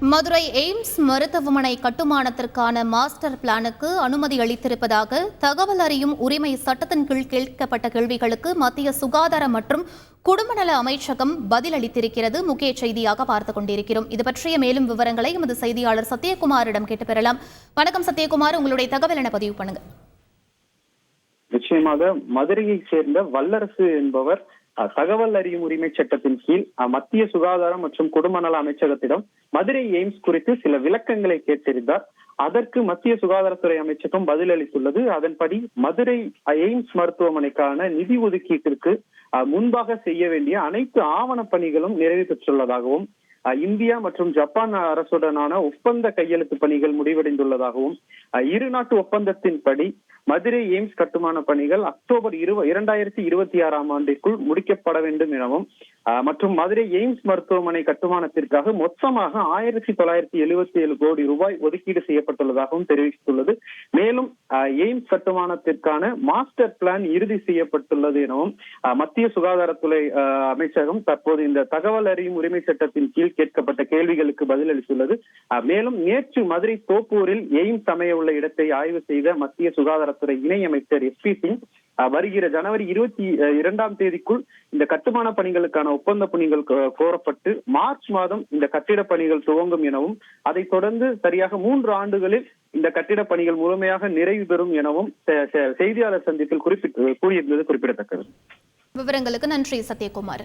Madurai AIIMS மருத்துவமனை கட்டுமானத்திற்கான master பிளானுக்கு அனுமதி அளித்திருப்பதாக தகவல் அறியும் உரிமை சட்டத்தின் கீழ் கேட்கப்பட்ட கேள்விகளுக்கு மத்திய சுகாதார மற்றும் குடும்பநல அமைச்சகம் பதிலளித்திருக்கிறது. முக்கிய செய்தியாக பார்த்துக் கொண்டிருக்கிறோம். இது பற்றிய மேலும் விவரங்களை எமது செய்தியாளர் சத்யகுமாரிடம் கேட்டு பெறலாம். வணக்கம் சத்யகுமார். உங்களுடைய தகவல் என பதிவு பண்ணுங்க. நிச்சயமாக மதுரையைச் சேர்ந்த வல்லரசு என்பவர் தகவல் அறியும் உரிமை சட்டத்தின் கீழ் மத்திய சுகாதாரம் மற்றும் குடும்ப நல அமைச்சகத்திடம் மதுரை எய்ம்ஸ் குறித்து சில விளக்கங்களை கேட்டிருந்தார். அதற்கு மத்திய சுகாதாரத்துறை அமைச்சகம் பதிலளித்துள்ளது. அதன்படி மதுரை எய்ம்ஸ் மருத்துவமனைக்கான நிதி ஒதுக்கீட்டிற்கு முன்பாக செய்ய வேண்டிய அனைத்து ஆவண பணிகளும் நிறைவு பெற்றுள்ளதாகவும் இந்தியா மற்றும் ஜப்பான் அரசுடனான ஒப்பந்த கையெழுத்து பணிகள் முடிவடைந்துள்ளதாகவும் இரு நாட்டு ஒப்பந்தத்தின்படி மதுரை எய்ம்ஸ் கட்டுமான பணிகள் அக்டோபர் இரு இரண்டாயிரத்தி இருபத்தி ஆறாம் ஆண்டிற்குள் முடிக்கப்பட வேண்டும் எனவும் மற்றும் மதுரை எய்ம்ஸ் மருத்துவமனை கட்டுமானத்திற்காக மொத்தமாக ஆயிரத்தி தொள்ளாயிரத்தி எழுபத்தி ஏழு கோடி ரூபாய் ஒதுக்கீடு செய்யப்பட்டுள்ளதாகவும் தெரிவித்துள்ளது. மேலும் எய்ம்ஸ் கட்டுமானத்திற்கான மாஸ்டர் பிளான் இறுதி செய்யப்பட்டுள்ளது எனவும் அஹ், மத்திய சுகாதாரத்துறை அமைச்சகம் தற்போது இந்த தகவல் அறியும் உரிமை சட்டத்தின் கீழ் கேட்கப்பட்ட கேள்விகளுக்கு பதிலளித்துள்ளது மேலும் நேற்று மதுரை தோப்பூரில் எய்ம்ஸ் அமைய உள்ள இடத்தை ஆய்வு செய்த மத்திய சுகாதாரத்துறை இணையமைச்சர் எஸ் பி சிங் வருகிற ஜனவரி இருபத்தி இரண்டாம் தேதிக்குள் இந்த கட்டுமான பணிகளுக்கான ஒப்பந்த பணிகள் கோரப்பட்டு மார்ச் மாதம் இந்த கட்டிட பணிகள் துவங்கும் எனவும் அதைத் தொடர்ந்து சரியாக மூன்று ஆண்டுகளில் இந்த கட்டிட பணிகள் முழுமையாக நிறைவு பெறும் எனவும் செய்தியாளர் சந்திப்பில் குறிப்பிட்டு கூறியிருந்தது குறிப்பிடத்தக்கது. விவரங்களுக்கு நன்றி சத்யகுமார்.